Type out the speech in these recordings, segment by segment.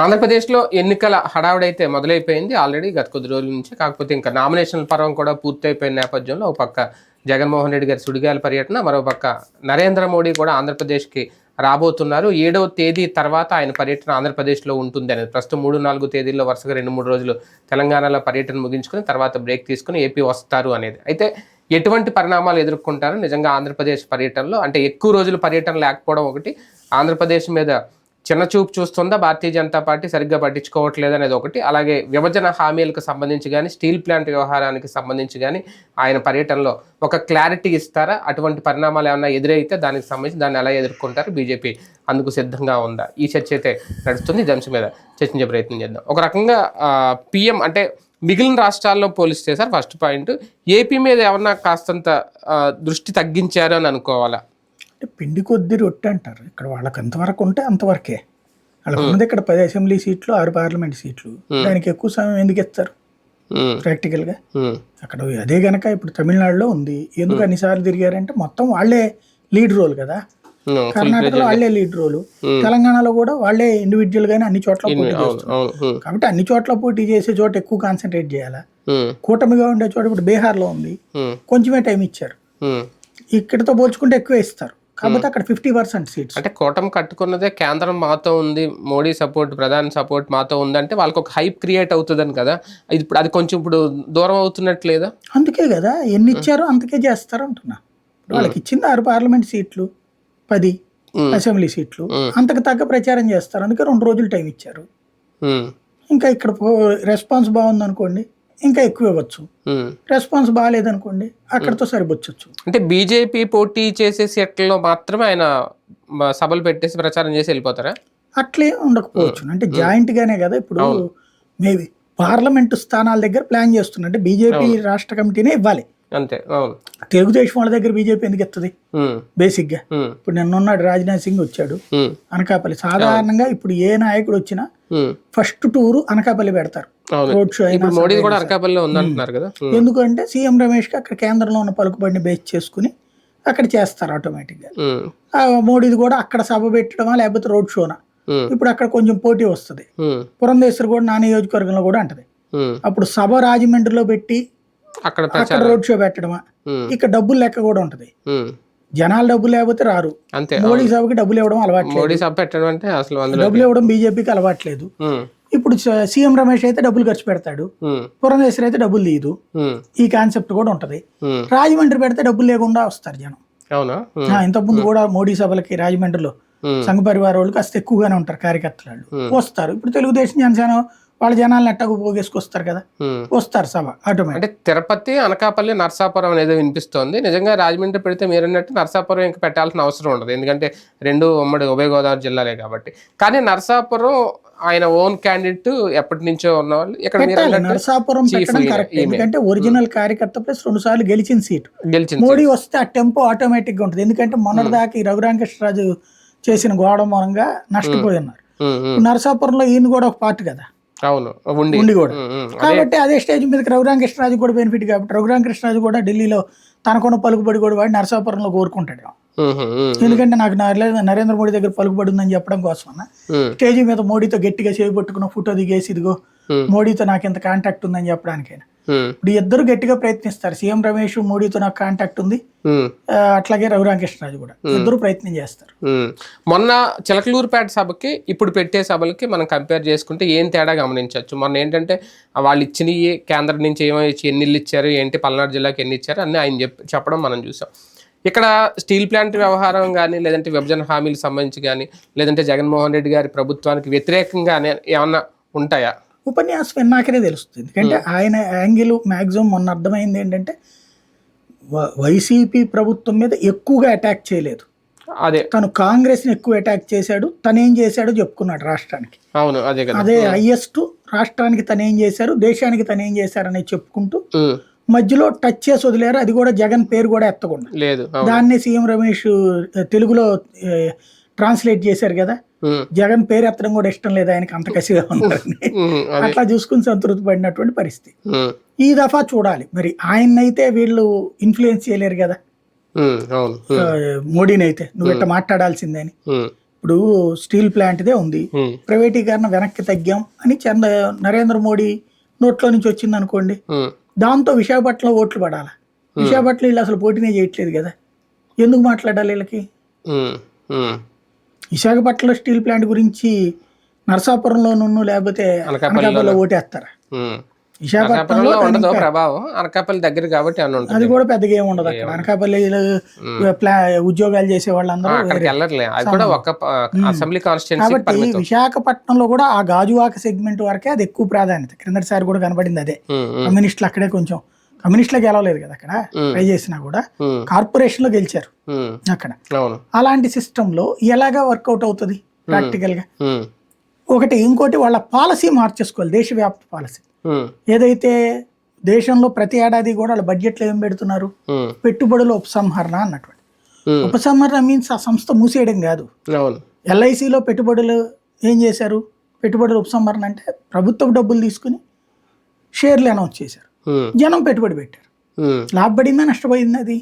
ఆంధ్రప్రదేశ్లో ఎన్నికల హడావుడైతే మొదలైపోయింది. ఆల్రెడీ గత కొద్ది రోజుల నుంచి. కాకపోతే ఇంకా నామినేషన్ల పర్వం కూడా పూర్తయిపోయిన నేపథ్యంలో ఒక పక్క జగన్మోహన్ రెడ్డి గారి సుడిగాల పర్యటన మరో పక్క నరేంద్ర మోడీ కూడా ఆంధ్రప్రదేశ్కి రాబోతున్నారు. ఏడవ తేదీ తర్వాత ఆయన పర్యటన ఆంధ్రప్రదేశ్లో ఉంటుంది అనేది. ప్రస్తుతం మూడు నాలుగు తేదీల్లో వరుసగా రెండు మూడు రోజులు తెలంగాణలో పర్యటన ముగించుకుని తర్వాత బ్రేక్ తీసుకుని ఏపీ వస్తారు అనేది. అయితే ఎటువంటి పరిణామాలు ఎదుర్కొంటారు? నిజంగా ఆంధ్రప్రదేశ్ పర్యటనలో అంటే ఎక్కువ రోజులు పర్యటన లేకపోవడం ఒకటి. ఆంధ్రప్రదేశ్ మీద చిన్న చూపు చూస్తుందా? భారతీయ జనతా పార్టీ సరిగ్గా పట్టించుకోవట్లేదు అనేది ఒకటి. అలాగే విభజన హామీలకు సంబంధించి కానీ స్టీల్ ప్లాంట్ వ్యవహారానికి సంబంధించి కానీ ఆయన పర్యటనలో ఒక క్లారిటీ ఇస్తారా? అటువంటి పరిణామాలు ఏమైనా ఎదురైతే దానికి సంబంధించి దాన్ని ఎలా ఎదుర్కొంటారు? బీజేపీ అందుకు సిద్ధంగా ఉందా? ఈ చర్చ అయితే నడుస్తుంది. ఈ అంశం మీద చర్చించే ప్రయత్నం చేద్దాం. ఒక రకంగా పిఎం అంటే మిగిలిన రాష్ట్రాల్లో పోలిస్తే సార్ ఫస్ట్ పాయింట్ ఏపీ మీద ఏమన్నా కాస్తంత దృష్టి తగ్గించారు అని అనుకోవాలా? అంటే పిండి కొద్ది రొట్టె అంటారు. ఇక్కడ వాళ్ళకి ఎంతవరకు ఉంటే అంతవరకే వాళ్ళకి ఉన్నది ఇక్కడ పది అసెంబ్లీ సీట్లు ఆరు పార్లమెంట్ సీట్లు. దానికి ఎక్కువ సమయం ఎందుకు ఇస్తారు? ప్రాక్టికల్గా అక్కడ అదే గనక ఇప్పుడు తమిళనాడులో ఉంది. ఎందుకు అన్నిసార్లు తిరిగారంటే మొత్తం వాళ్ళే లీడ్ రోల్ కదా. కర్ణాటకలో వాళ్ళే లీడ్ రోల్. తెలంగాణలో కూడా వాళ్ళే ఇండివిజువల్ గానే అన్ని చోట్ల పోటీ చేస్తున్నారు. కాబట్టి అన్ని చోట్ల పోటీ చేసే చోట ఎక్కువ కాన్సన్ట్రేట్ చేయాలా? కూటమిగా ఉండే చోట ఇప్పుడు బీహార్లో ఉంది. కొంచెమే టైం ఇచ్చారు. ఇక్కడతో పోల్చుకుంటే ఎక్కువ ఇస్తారు. కాకపోతే అక్కడ ఫిఫ్టీ పర్సెంట్ సీట్స్. అంటే కూటమి కట్టుకున్నదే కేంద్రం మాతో ఉంది మోడీ సపోర్ట్ ప్రధాని సపోర్ట్ మాతో ఉందంటే వాళ్ళకి ఒక హైప్ క్రియేట్ అవుతుందని కదా. ఇది ఇప్పుడు అది కొంచెం ఇప్పుడు దూరం అవుతున్నట్లేదా? అందుకే కదా ఎన్ని ఇచ్చారో అంతకే చేస్తారు అంటున్నా. వాళ్ళకి ఇచ్చింది ఆరు పార్లమెంట్ సీట్లు పది అసెంబ్లీ సీట్లు. అంతకు తగ్గ ప్రచారం చేస్తారు. అందుకే రెండు రోజులు టైం ఇచ్చారు. ఇంకా ఇక్కడ రెస్పాన్స్ బాగుంది అనుకోండి ఇంకా ఎక్కువ ఇవ్వచ్చు. రెస్పాన్స్ బాగాలేదనుకోండి అక్కడతో సరిపోవచ్చు అంటే బీజేపీ పోటీ చేసే సీట్లలో మాత్రమే ఆయన సభలు పెట్టేసి ప్రచారం చేసి వెళ్ళిపోతారా? అట్లే ఉండకపోవచ్చు. అంటే జాయింట్ గానే కదా ఇప్పుడు మేబీ పార్లమెంటు స్థానాల దగ్గర ప్లాన్ చేస్తున్నా అంటే బీజేపీ రాష్ట్ర కమిటీనే ఇవ్వాలి. అంతే. తెలుగుదేశం వాళ్ళ దగ్గర బీజేపీ ఎందుకు ఇస్తుంది ఉమ్, బేసిక్గా ఇప్పుడు నిన్నున్నాడు రాజ్నాథ్ సింగ్ వచ్చాడు. అనకాపల్లి. సాధారణంగా ఇప్పుడు ఏ నాయకుడు వచ్చినా. ఫస్ట్ టూరు అనకాపల్లి పెడతారు. రోడ్ షో మోడీ కూడా అనకాపల్లిలో ఉందంటున్నారు కదా? ఎందుకంటే సీఎం రమేష్కి అక్కడ కేంద్రంలో ఉన్న పలుకుబడిని బేస్ చేసుకుని అక్కడ చేస్తారు ఆటోమేటిక్గా మోడీది కూడా అక్కడ సభ పెట్టడమా లేకపోతే రోడ్ షోనా? ఇప్పుడు అక్కడ కొంచెం పోటీ వస్తుంది. పురంధేశ్వర్ కూడా నా నియోజకవర్గంలో కూడా అంటది. అప్పుడు సభ రాజమండ్రిలో పెట్టి అక్కడ రోడ్ షో పెట్టడమా? ఇక్కడ డబ్బులు లెక్క కూడా ఉంటది. జనాలు డబ్బులు లేకపోతే రారు. అంతే మోడీ సభకి డబ్బులు ఇవ్వడం అలవాట్లేదు. మోడీ సభ పెట్టడం అంటే అసలు డబ్బులు ఇవ్వడం బీజేపీకి అలవాట్లేదు. ఇప్పుడు సీఎం రమేష్ అయితే డబ్బులు ఖర్చు పెడతాడు. పురంధేశ్వర్ అయితే డబ్బులు తీయదు. ఈ కాన్సెప్ట్ కూడా ఉంటది. రాజమండ్రి పెడితే డబ్బులు లేకుండా వస్తారు జనం. అవునా? ఇంతకుముందు కూడా మోడీ సభలకి రాజమండ్రిలో సంఘ పరివార వాళ్ళు కాస్త ఎక్కువగానే ఉంటారు కార్యకర్తలు. వస్తారు. ఇప్పుడు తెలుగుదేశం జనసేన వాళ్ళ జనాలను ఎట్టకు పోగేసుకొస్తారు కదా. వస్తారు సభ ఆటోమేటిక్. అంటే తిరుపతి అనకాపల్లి నర్సాపురం అనేది వినిపిస్తోంది. నిజంగా రాజమండ్రి పెడితే మీరు అన్నట్టు నర్సాపురం ఇంకా పెట్టాల్సిన అవసరం ఉండదు. ఎందుకంటే రెండు ఉమ్మడి ఉభయ గోదావరి జిల్లాలే కాబట్టి. కానీ నర్సాపురం ఆయన ఓన్ క్యాండిడేట్ ఎప్పటి నుంచో ఉన్నవాళ్ళు. ఇక్కడ నరసాపురం. ఎందుకంటే ఒరిజినల్ కార్యకర్త ప్లస్ రెండు సార్లు గెలిచిన సీట్. గెలిచింది మోడీ వస్తే ఆ టెంపో ఆటోమేటిక్గా ఉంటుంది. ఎందుకంటే మొన్నటిదాకా ఈ రఘురామకృష్ణరాజు చేసిన గోడ మూలంగా నష్టపోయి ఉన్నారు. నరసాపురంలో ఈయన కూడా ఒక పార్ట్ కదా? అవును ఉండి. కూడా. కాబట్టి అదే స్టేజ్ మీదకి రఘురామకృష్ణరాజు కూడా బెనిఫిట్ కాబట్టి రఘురామకృష్ణరాజు కూడా ఢిల్లీలో తనకున్న పలుకుబడి కూడా వాడి నరసాపురంలో కోరుకుంటాడు ఎందుకంటే నాకు నరే- నరేంద్ర మోడీ దగ్గర పలుకుబడి ఉందని చెప్పడం కోసం అన్న. స్టేజ్ మీద మోడీతో గట్టిగా చేపట్టుకున్న ఫోటో దిగేసి ఇదిగో. మోడీతో నాకు ఇంత కాంటాక్ట్ ఉందని చెప్పడానికైనా. ఇప్పుడు ఇద్దరు గట్టిగా ప్రయత్నిస్తారు. సీఎం రమేష్ మోడీతో నాకు కాంటాక్ట్ ఉంది. అట్లాగే రఘురామకృష్ణరాజు కూడా. ఇద్దరు ప్రయత్నం చేస్తారు. మొన్న చిలకలూరుపేట సభకి ఇప్పుడు పెట్టే సభలకి మనం కంపేర్ చేసుకుంటే ఏం తేడా గమనించవచ్చు? మొన్న ఏంటంటే వాళ్ళు ఇచ్చినవి కేంద్రం నుంచి ఏమో ఎన్ని ఇల్లు ఇచ్చారు ఏంటి పల్నాడు జిల్లాకి ఎన్ని ఇచ్చారు అన్ని ఆయన చెప్ చెప్పడం మనం చూసాం. ఇక్కడ స్టీల్ ప్లాంట్ వ్యవహారం కానీ లేదంటే విభజన హామీలకు సంబంధించి కానీ లేదంటే జగన్మోహన్ రెడ్డి గారి ప్రభుత్వానికి వ్యతిరేకంగానే ఏమన్నా ఉంటాయా? ఉపన్యాసం విన్నాకనే తెలుస్తుంది. ఎందుకంటే ఆయన యాంగిల్ మాక్సిమం మొన్న అర్థమైంది ఏంటంటే వైసీపీ ప్రభుత్వం మీద ఎక్కువగా అటాక్ చేయలేదు. అదే. తను కాంగ్రెస్ని ఎక్కువ అటాక్ చేశాడు తను ఏం చేశాడో చెప్పుకున్నాడు రాష్ట్రానికి. అవును అదే అదే హైయెస్ట్ రాష్ట్రానికి తను ఏం చేశారు దేశానికి తను ఏం చేశారని చెప్పుకుంటూ మధ్యలో టచ్ చేసి వదిలేరు అది కూడా జగన్ పేరు కూడా ఎత్తకుండా. లేదు దాన్ని సీఎం రమేష్ తెలుగులో ట్రాన్స్లేట్ చేశారు కదా. జగన్ పేరు ఎత్తడం కూడా ఇష్టం లేదు ఆయనకి అంత కసిగా ఉన్నారని. అట్లా చూసుకుని సంతృప్తి పడినటువంటి పరిస్థితి ఈ దఫా చూడాలి. మరి ఆయన్నైతే వీళ్ళు ఇన్ఫ్లుయెన్స్ చేయలేరు కదా? మోడీని అయితే నువ్వు ఇట్లా మాట్లాడాల్సిందే అని ఇప్పుడు స్టీల్ ప్లాంట్దే ఉంది. ప్రైవేటీకరణ వెనక్కి తగ్గాం అని చంద్ర నరేంద్ర మోడీ నోట్లో నుంచి వచ్చింది అనుకోండి దాంతో విశాఖపట్నంలో ఓట్లు పడాలి? విశాఖపట్నం వీళ్ళు అసలు పోటీనే చేయట్లేదు కదా? ఎందుకు మాట్లాడాలి వీళ్ళకి. విశాఖపట్నంలో స్టీల్ ప్లాంట్ గురించి నరసాపురంలోనూ లేకపోతే అనకాపల్లిలో ఓటేస్తారా. విశాఖపట్నంలో ఉండదు ప్రభావం. అనకాపల్లి దగ్గర కాబట్టి అది కూడా పెద్దగా ఏమి ఉండదు అక్కడ. అనకాపల్లిలో ప్లా ఉద్యోగాలు చేసే వాళ్ళందరూ అది కూడా ఒక అసెంబ్లీ కాబట్టి విశాఖపట్నంలో కూడా ఆ గాజువాక సెగ్మెంట్ వరకే అది ఎక్కువ ప్రాధాన్యత. క్రిందటిసారి కూడా కనబడింది అదే. కమ్యూనిస్టులు అక్కడే కొంచెం కమ్యూనిస్టులు గెలవలేదు కదా అక్కడ ట్రై చేసినా కూడా. కార్పొరేషన్లో గెలిచారు అక్కడ. అలాంటి సిస్టమ్లో ఎలాగా వర్కౌట్ అవుతుంది ప్రాక్టికల్గా ఒకటి ఇంకోటి వాళ్ళ పాలసీ మార్చేసుకోవాలి దేశవ్యాప్త పాలసీ. ఏదైతే దేశంలో ప్రతి ఏడాది కూడా వాళ్ళ బడ్జెట్లో ఏం పెడుతున్నారు? పెట్టుబడుల ఉపసంహరణ అన్నటువంటి. ఉపసంహరణ మీన్స్ ఆ సంస్థ మూసేయడం కాదు. ఎల్ఐసిలో పెట్టుబడులు ఏం చేశారు? పెట్టుబడుల ఉపసంహరణ అంటే ప్రభుత్వ డబ్బులు తీసుకుని షేర్లు అనౌన్స్ చేశారు. జనం పెట్టుబడి పెట్టారు. లాభపడిందా నష్టపోయిందా అది?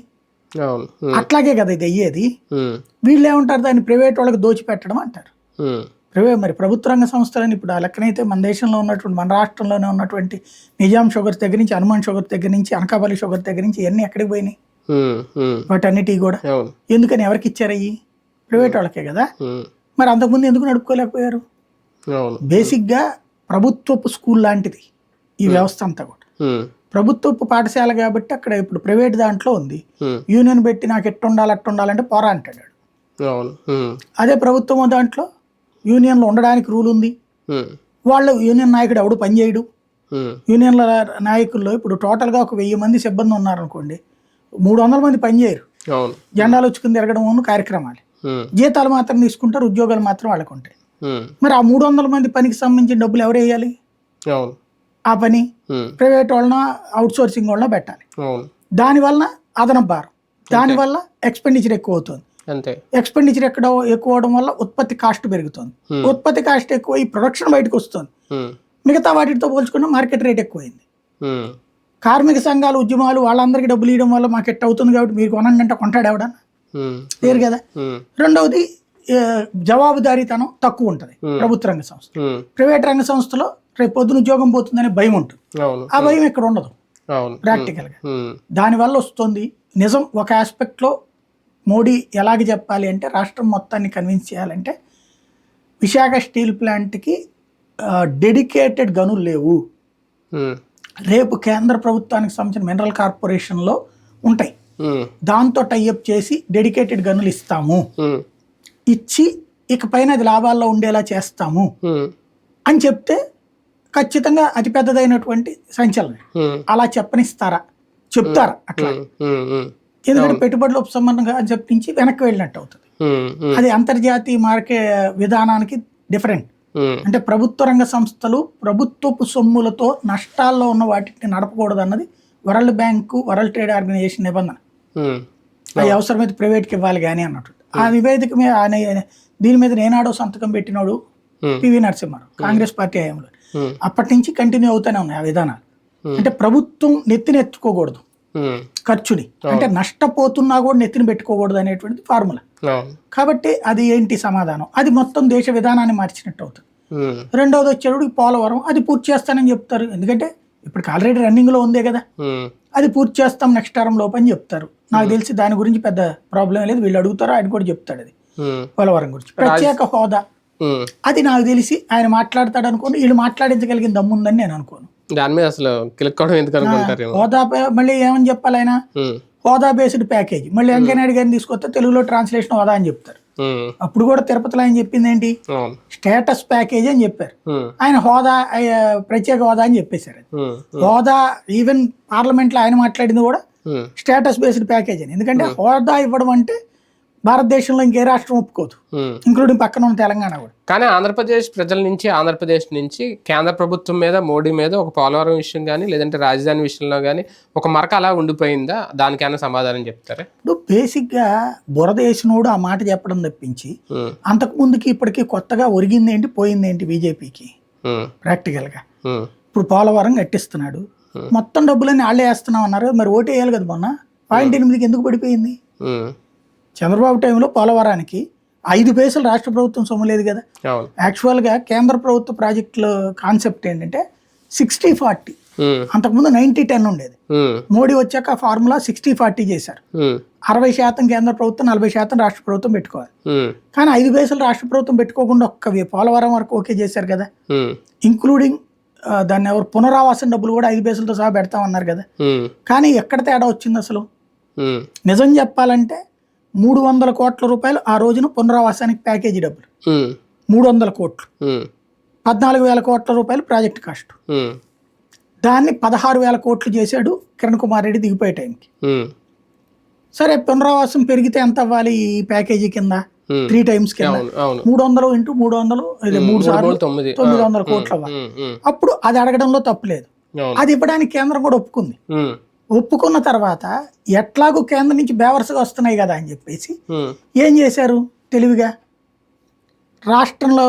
అట్లాగే కదా ఇది అయ్యేది. వీళ్ళు ఏమంటారు దాన్ని ప్రైవేట్ వాళ్ళకి దోచిపెట్టడం అంటారు. ప్రైవేట్ మరి ప్రభుత్వ రంగ సంస్థలని ఇప్పుడు ఆ లెక్కనైతే మన దేశంలో ఉన్నటువంటి మన రాష్ట్రంలోనే ఉన్నటువంటి నిజాం షుగర్ దగ్గర నుంచి హనుమాన్ షుగర్ దగ్గర నుంచి అనకాపల్లి షుగర్ దగ్గర నుంచి ఇవన్నీ ఎక్కడికి పోయినాయి? వాటన్నిటివి కూడా. ఎందుకని ఎవరికి ఇచ్చారు అయ్యి? ప్రైవేట్ వాళ్ళకే కదా. మరి అంతకుముందు ఎందుకు నడుపుకోలేకపోయారు? బేసిక్గా ప్రభుత్వపు స్కూల్ లాంటిది ఈ వ్యవస్థ అంతా కూడా. ప్రభుత్వపు పాఠశాల కాబట్టి అక్కడ ఇప్పుడు ప్రైవేట్ దాంట్లో ఉంది. యూనియన్ పెట్టి నాకు ఎట్టు ఉండాలి అట్టు ఉండాలంటే పోరా అంటాడు అదే ప్రభుత్వం దాంట్లో యూనియన్లో ఉండడానికి రూల్ ఉంది. వాళ్ళు యూనియన్ నాయకుడు ఎవడు పనిచేయడు యూనియన్ల నాయకుల్లో ఇప్పుడు టోటల్గా ఒక వెయ్యి మంది సిబ్బంది ఉన్నారనుకోండి మూడు వందల మంది పనిచేయరు జెండాలు వచ్చుకుని తిరగడం కార్యక్రమాలు. జీతాలు మాత్రం తీసుకుంటారు ఉద్యోగాలు మాత్రం వాళ్ళకు ఉంటాయి మరి ఆ మూడు వందల మంది పనికి సంబంధించిన డబ్బులు ఎవరు వేయాలి? ఆ పని ఉమ్, ప్రైవేట్ వాళ్ళన అవుట్ సోర్సింగ్ వాళ్ళన పెట్టాలి. అవును. దానివల్ల అదనపు భారం. దానివల్ల ఎక్స్పెండిచర్ ఎక్కువ అవుతుంది. ఎక్స్పెండిచర్ ఎక్కడ ఎక్కువ అవడం వల్ల ఉత్పత్తి కాస్ట్ పెరుగుతుంది. Hmm. ఉత్పత్తి కాస్ట్ ఎక్కువ ఈ ప్రొడక్షన్ బయటకు వస్తుంది. ఉమ్, మిగతా వాటితో పోల్చుకున్న మార్కెట్ రేట్ ఎక్కువైంది. కార్మిక సంఘాలు ఉద్యమాలు వాళ్ళందరికీ డబ్బులు ఇవ్వడం వల్ల మాకు ఎట్ అవుతుంది కాబట్టి మీరు కొనండి అంటే కొంటాడు ఎవడన్నా? ఉమ్, లేరు కదా? రెండవది జవాబుదారీతనం తక్కువ ఉంటుంది. ప్రభుత్వ రంగ సంస్థ ప్రైవేట్ రంగ సంస్థలో రేపు పొద్దున ఉద్యోగం పోతుందనే భయం ఉంటుంది. ఆ భయం ఇక్కడ ఉండదు. ప్రాక్టికల్గా దానివల్ల వస్తుంది. నిజం ఒక ఆస్పెక్ట్లో మోడీ ఎలాగ చెప్పాలి అంటే రాష్ట్రం మొత్తాన్ని కన్విన్స్ చేయాలంటే విశాఖ స్టీల్ ప్లాంట్కి డెడికేటెడ్ గనులు లేవు. రేపు కేంద్ర ప్రభుత్వానికి సంబంధించిన మినరల్ కార్పొరేషన్లో ఉంటాయి. దాంతో టైఅప్ చేసి డెడికేటెడ్ గనులు ఇస్తాము. ఇచ్చి ఇక పైన అది లాభాల్లో ఉండేలా చేస్తాము. అని చెప్తే ఖచ్చితంగా అతిపెద్దదైనటువంటి సంచలనం. అలా చెప్పనిస్తారా? చెప్తారా? అట్లా. ఎందుకంటే పెట్టుబడుల ఉపసంహరణగా అని చెప్పించి వెనక్కి వెళ్ళినట్టు అవుతుంది. అది అంతర్జాతీయ మార్కెట్ విధానానికి డిఫరెంట్. అంటే ప్రభుత్వ రంగ సంస్థలు ప్రభుత్వపు సొమ్ములతో నష్టాల్లో ఉన్న వాటిని నడపకూడదు అన్నది world bank world trade organisation నిబంధన. అది అవసరమైతే ప్రైవేట్కి ఇవ్వాలి కానీ అన్నట్టు. ఆ నివేదిక మీద దీని మీద నేనాడో సంతకం పెట్టినోడు పివి నరసింహారావు కాంగ్రెస్ పార్టీ హయాంలో. అప్పటి నుంచి కంటిన్యూ అవుతూనే ఉన్నాయి ఆ విధానాలు. అంటే ప్రభుత్వం నెత్తినెత్తుకోకూడదు ఉమ్, ఖర్చుని. అంటే నష్టపోతున్నా కూడా నెత్తిన పెట్టుకోకూడదు అనేటువంటిది ఫార్ములా అవును కాబట్టి అది ఏంటి సమాధానం? అది మొత్తం దేశ విధానాన్ని మార్చినట్టు అవుతుంది. రెండవది వచ్చేటప్పుడు పోలవరం. అది పూర్తి చేస్తానని చెప్తారు. ఎందుకంటే ఇప్పుడు ఆల్రెడీ రన్నింగ్లో ఉందే కదా. అది పూర్తి చేస్తాం నెక్స్ట్ టర్మ్ లోపు అని చెప్తారు. నాకు తెలిసి దాని గురించి పెద్ద ప్రాబ్లం లేదు. వీళ్ళు అడుగుతారు ఆయన కూడా చెప్తాడు అది. పోలవరం గురించి. ప్రత్యేక హోదా. అది నాకు తెలిసి ఆయన మాట్లాడతాడు అనుకోని వీళ్ళు మాట్లాడించగలిగిన దమ్ముందని నేను అనుకోను. దాని మీద అసలు కిలుక్కోవడం ఎందుకు అనుకుంటారేమో. హోదా మళ్ళీ ఏమని చెప్పాలి ఆయన? హోదా బేస్డ్ ప్యాకేజ్. మళ్ళీ వెంకయ్యనాయుడు గారిని తీసుకొస్తే తెలుగులో ట్రాన్స్లేషన్ హోదా అని చెప్తారు. అప్పుడు కూడా తిరుపతిలో ఆయన చెప్పింది ఏంటి? స్టేటస్ ప్యాకేజ్ అని చెప్పారు. ఆయన హోదా ప్రత్యేక హోదా అని చెప్పేశారు హోదా ఈవెన్ పార్లమెంట్లో ఆయన మాట్లాడింది కూడా స్టేటస్ బేస్డ్ ప్యాకేజ్ అని. ఎందుకంటే హోదా ఇవ్వడం అంటే భారతదేశంలో ఇంకే రాష్ట్రం ఒప్పుకోదు. ఇంక్లూడింగ్ పక్కన ఉన్న తెలంగాణ కూడా. కానీ ఆంధ్రప్రదేశ్ ప్రజల నుంచి ఆంధ్రప్రదేశ్ నుంచి కేంద్ర ప్రభుత్వం మీద మోడీ మీద ఒక పోలవరం విషయం కానీ లేదంటే రాజధాని విషయంలో కానీ ఒక మరక అలా ఉండిపోయిందా? దానికైనా సమాధానం చెప్తారా? ఇప్పుడు బేసిక్గా బురద వేసినోడు ఆ మాట చెప్పడం తప్పించి అంతకు ముందుకి ఇప్పటికి కొత్తగా ఒరిగింది ఏంటి పోయింది ఏంటి బీజేపీకి? ప్రాక్టికల్గా. ఇప్పుడు పోలవరం కట్టిస్తున్నాడు. మొత్తం డబ్బులన్నీ వాళ్ళే వేస్తున్నాం అన్నారు మరి ఓటు వేయాలి కదా మొన్న. పాయింట్ ఎనిమిదికి ఎందుకు పడిపోయింది? చంద్రబాబు టైంలో పోలవరానికి ఐదు పైసలు రాష్ట్ర ప్రభుత్వం సొమ్ము లేదు కదా. యాక్చువల్గా కేంద్ర ప్రభుత్వ ప్రాజెక్టుల కాన్సెప్ట్ ఏంటంటే సిక్స్టీ ఫార్టీ అంతకుముందు నైంటీ టెన్ ఉండేది. మోడీ వచ్చాక ఫార్ములా సిక్స్టీ ఫార్టీ చేశారు. అరవై శాతం కేంద్ర ప్రభుత్వం నలభై శాతం రాష్ట్ర ప్రభుత్వం పెట్టుకోవాలి. కానీ ఐదు పైసలు రాష్ట్ర ప్రభుత్వం పెట్టుకోకుండా ఒక్క పోలవరం వరకు ఓకే చేశారు కదా. ఇంక్లూడింగ్ దాన్ని ఎవరు పునరావాసం డబ్బులు కూడా ఐదు పైసలతో సహా పెడతామన్నారు కదా. కానీ ఎక్కడ తేడా వచ్చింది అసలు? నిజం చెప్పాలంటే మూడు వందల కోట్ల రూపాయలు ఆ రోజున పునరావాసానికి ప్యాకేజీ డబ్బులు. మూడు వందల కోట్లు. పద్నాలుగు వేల కోట్ల రూపాయలు ప్రాజెక్ట్ కాస్ట్. దాన్ని పదహారు వేల కోట్లు చేశాడు కిరణ్ కుమార్ రెడ్డి దిగిపోయే టైంకి. సరే పునరావాసం పెరిగితే ఎంత అవ్వాలి ఈ ప్యాకేజీ కింద. త్రీ టైమ్స్ కింద. మూడు వందలు ఇంటూ మూడు వందలు మూడు సార్లు తొమ్మిది. వందల కోట్లు అప్పుడు అది అడగడంలో తప్పులేదు అది ఇవ్వడానికి కేంద్రం కూడా ఒప్పుకుంది. ఒప్పుకున్న తర్వాత ఎట్లాగూ కేంద్రం నుంచి బేవర్స్గా వస్తున్నాయి కదా అని చెప్పేసి ఏం చేశారు తెలివిగా? రాష్ట్రంలో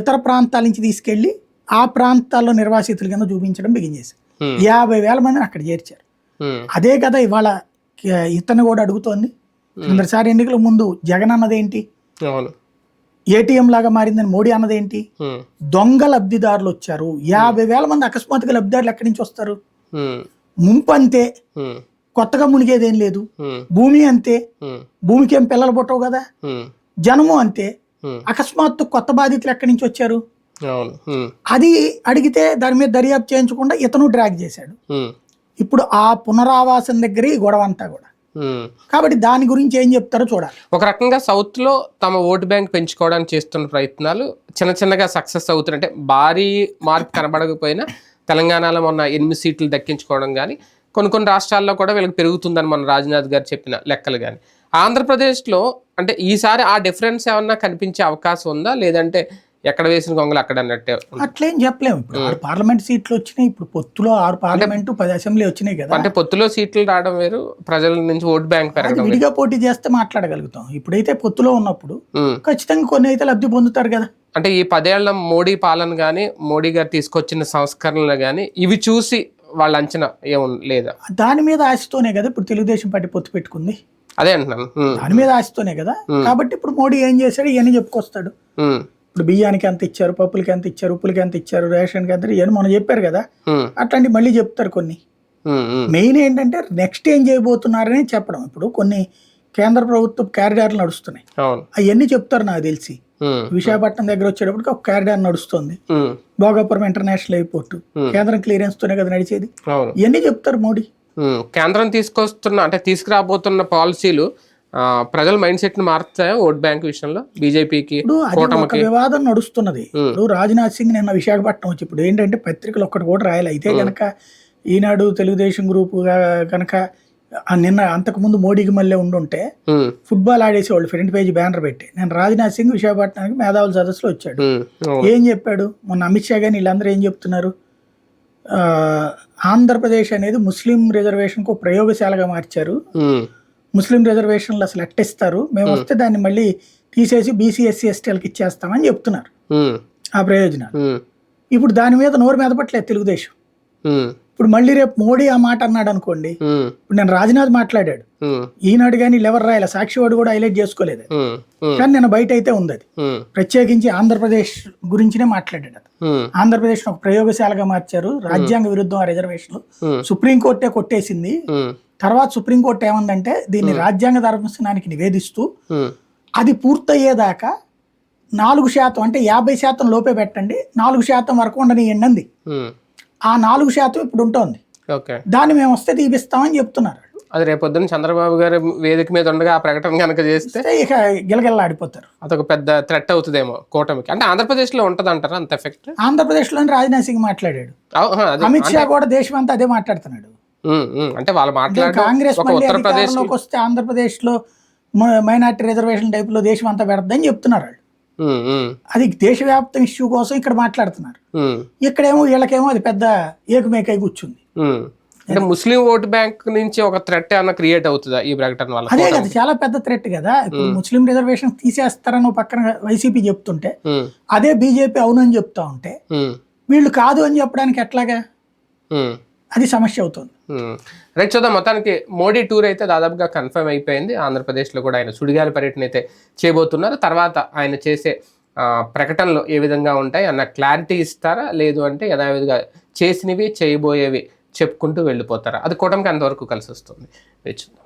ఇతర ప్రాంతాల నుంచి తీసుకెళ్ళి ఆ ప్రాంతాల్లో నిర్వాసితుల కింద చూపించడం బిగించేశారు యాభై వేల మందిని అక్కడ చేర్చారు. అదే కదా ఇవాళ ఇతను కూడా అడుగుతోంది. కిందసారి ఎన్నికల ముందు జగన్ అన్నదేంటి? ఏటీఎం లాగా మారిందని మోడీ అన్నదేంటి? దొంగ లబ్ధిదారులు వచ్చారు. యాభై వేల మంది అకస్మాత్తుగా లబ్ధిదారులు ఎక్కడి నుంచి వస్తారు? ముంపు అంతే. కొత్తగా మునిగేదేం లేదు. భూమి అంతే. భూమికి ఏం పిల్లలు పుట్టవు కదా. జనము అంతే. అకస్మాత్తు కొత్త బాధితులు ఎక్కడి నుంచి వచ్చారు? అది అడిగితే దాని మీద దర్యాప్తు చేయించకుండా ఇతను డ్రాగ్ చేశాడు. ఇప్పుడు ఆ పునరావాసం దగ్గరే ఈ గొడవ అంతా కూడా. కాబట్టి దాని గురించి ఏం చెప్తారో చూడాలి. ఒక రకంగా సౌత్లో తమ ఓటు బ్యాంక్ పెంచుకోవడానికి చేస్తున్న ప్రయత్నాలు చిన్న చిన్నగా సక్సెస్ అవుతున్నాయి. అంటే భారీ మార్పు కనబడకపోయినా తెలంగాణలో మొన్న ఎనిమిది సీట్లు దక్కించుకోవడం కానీ కొన్ని కొన్ని రాష్ట్రాల్లో కూడా వీళ్ళకి పెరుగుతుందని మన రాజ్నాథ్ గారు చెప్పిన లెక్కలు కానీ ఆంధ్రప్రదేశ్లో అంటే ఈసారి ఆ డిఫరెన్స్ ఏమన్నా కనిపించే అవకాశం ఉందా? లేదంటే ఎక్కడ వేసిన గొంగలు అక్కడ అన్నట్టే? అట్లేం చెప్పలేము ఇప్పుడు. ఆరు పార్లమెంట్ సీట్లు వచ్చినాయి. ఇప్పుడు పొత్తులో ఆరు పార్లమెంటు పది అసెంబ్లీ వచ్చినాయి కదా. అంటే పొత్తులో సీట్లు రావడం వేరు ప్రజల నుంచి ఓటు బ్యాంక్ పెరగడం విడిగా పోటీ చేస్తే మాట్లాడగలుగుతాం. ఇప్పుడైతే పొత్తులో ఉన్నప్పుడు. ఖచ్చితంగా కొన్ని అయితే లబ్ధి పొందుతారు కదా. అంటే ఈ పదేళ్ళ మోడీ పాలన కానీ మోడీ గారు తీసుకొచ్చిన సంస్కరణలు కానీ ఇవి చూసి వాళ్ళ అంచనా ఏం లేదా? దాని మీద ఆశతోనే కదా ఇప్పుడు తెలుగుదేశం పార్టీ పొత్తు పెట్టుకుంది. అదే అంటున్నాను. దాని మీద ఆశతోనే కదా. కాబట్టి ఇప్పుడు మోడీ ఏం చేశాడు? ఇవన్నీ చెప్పుకొస్తాడు. ఇప్పుడు బియ్యానికి ఎంత ఇచ్చారు పప్పులకి ఎంత ఇచ్చారు ఉప్పులకి ఎంత ఇచ్చారు రేషన్కి ఎంత ఇవన్నీ మనం చెప్పారు కదా. అట్లాంటి మళ్ళీ చెప్తారు కొన్ని. మెయిన్ ఏంటంటే నెక్స్ట్ ఏం చేయబోతున్నారని చెప్పడం. ఇప్పుడు కొన్ని కేంద్ర ప్రభుత్వ క్యారిడార్లు నడుస్తున్నాయి. అవును. అవన్నీ చెప్తారు నాకు తెలిసి. విశాఖపట్నం దగ్గర వచ్చేటప్పటికి ఒక క్యారిడార్ నడుస్తుంది. Bhogapuram international airport. కేంద్రం క్లియరెన్స్ తోనే కదా నడిచేది. ఇవన్నీ చెప్తారు మోడీ. కేంద్రం తీసుకొస్తున్న అంటే తీసుకురాబోతున్న పాలసీలు ప్రజల మైండ్ సెట్ని మారుతాయా ఓట్ బ్యాంక్ విషయంలో? బీజేపీకి ఒక వివాదం నడుస్తున్నది. ఇప్పుడు రాజ్నాథ్ సింగ్ నిన్న విశాఖపట్నం వచ్చి ఇప్పుడు ఏంటంటే పత్రికలు ఒక్కటి కూడా రాయాలి. అయితే కనుక ఈనాడు తెలుగుదేశం గ్రూప్ కనుక నిన్న అంతకుముందు మోడీకి మళ్ళీ ఉండుంటే ఫుట్బాల్ ఆడేసేవాళ్ళు ఫ్రంట్ పేజ్ బ్యానర్ పెట్టి. నేను రాజ్నాథ్ సింగ్ విశాఖపట్నానికి మేధావుల సదస్సులో వచ్చాడు. ఏం చెప్పాడు? మొన్న అమిత్ షా కానీ వీళ్ళందరూ ఏం చెప్తున్నారు? ఆంధ్రప్రదేశ్ అనేది ముస్లిం రిజర్వేషన్కు ప్రయోగశాలగా మార్చారు. ముస్లిం రిజర్వేషన్లు అసలు ఎట్టిస్తారు మేము వస్తే దాన్ని మళ్ళీ తీసేసి బీసీ ఎస్సీ ఎస్టీలకి ఇచ్చేస్తామని చెప్తున్నారు. ఆ ప్రయోజనాలు. ఇప్పుడు దాని మీద నోరు మెదపట్లేదు తెలుగుదేశం. ఉమ్, ఇప్పుడు మళ్ళీ రేపు మోడీ ఆ మాట అన్నాడు అనుకోండి ఇప్పుడు నేను రాజ్నాథ్ మాట్లాడాడు. ఈనాడు కానీ ఎవరు రాయాలి? సాక్షివాడు కూడా హైలైట్ చేసుకోలేదు. కానీ నేను బయట అయితే ఉంది అది. ప్రత్యేకించి ఆంధ్రప్రదేశ్ గురించినే మాట్లాడాడు అది. ఆంధ్రప్రదేశ్ ఒక ప్రయోగశాలగా మార్చారు. రాజ్యాంగ విరుద్ధం ఆ రిజర్వేషన్లు. ఉమ్, సుప్రీంకోర్టే కొట్టేసింది. తర్వాత సుప్రీంకోర్టు ఏమందంటే దీన్ని రాజ్యాంగ ధర్మస్థానానికి నివేదిస్తూ అది పూర్తయ్యేదాకా నాలుగు శాతం అంటే యాభై శాతం లోపే పెట్టండి నాలుగు శాతం వరకు ఉండనియండి అంది. ఆ నాలుగు శాతం ఇప్పుడు ఉంటుంది. ఓకే. దాన్ని మేము వస్తే తీపిస్తామని చెప్తున్నారు అది రేపొద్దున చంద్రబాబు గారి వేదిక మీద ఉండగా ఆ ప్రకటన కనుక చేస్తే ఇక గిలగిల్లాడిపోతారు. అదొక పెద్ద థ్రెట్ అవుతుందేమో కూటమికి. అంటే ఆంధ్రప్రదేశ్లో ఉంటుంది అంటారా అంత ఎఫెక్ట్ ఆంధ్రప్రదేశ్లోని రాజ్నాథ్ సింగ్ మాట్లాడాడు. అమిత్ షా కూడా దేశం అంతా అదే మాట్లాడుతున్నాడు. అంటే వాళ్ళు మాట్లాడే కాంగ్రెస్ ఉత్తరప్రదేశ్ అధికారంలోకి వస్తే ఆంధ్రప్రదేశ్లో మైనార్టీ రిజర్వేషన్ టైపులో దేశం అంతా పెడద్దని చెప్తున్నారు వాళ్ళు. అది దేశవ్యాప్తం ఇష్యూ కోసం ఇక్కడ మాట్లాడుతున్నారు. ఇక్కడేమో వీళ్ళకేమో అది పెద్ద ఏకమేకై కూర్చుంది. అంటే ముస్లిం ఓట్ బ్యాంక్ నుంచి ఒక థ్రెట్ ఏమన్నా క్రియేట్ అవుతుందా ఈ ప్రకటన వల్ల? అదే కదా చాలా పెద్ద థ్రెట్ కదా. ఇప్పుడు ముస్లిం రిజర్వేషన్ తీసేస్తారని పక్కన వైసీపీ చెప్తుంటే అదే బీజేపీ అవునని చెప్తా ఉంటే వీళ్ళు కాదు అని చెప్పడానికి ఎట్లాగా? అది సమస్య అవుతుంది. రైట్ చూద్దాం. మొత్తానికి మోడీ టూర్ అయితే దాదాపుగా కన్ఫర్మ్ అయిపోయింది. ఆంధ్రప్రదేశ్లో కూడా ఆయన సుడిగాలి పర్యటన అయితే చేయబోతున్నారు. తర్వాత ఆయన చేసే ప్రకటనలు ఏ విధంగా ఉంటాయి అన్న క్లారిటీ ఇస్తారా? లేదు అంటే యథావిధిగా చేసినవి చేయబోయేవి చెప్పుకుంటూ వెళ్ళిపోతారా? అది కూటమికి అంతవరకు కలిసి వస్తుంది వేచి చూద్దాం.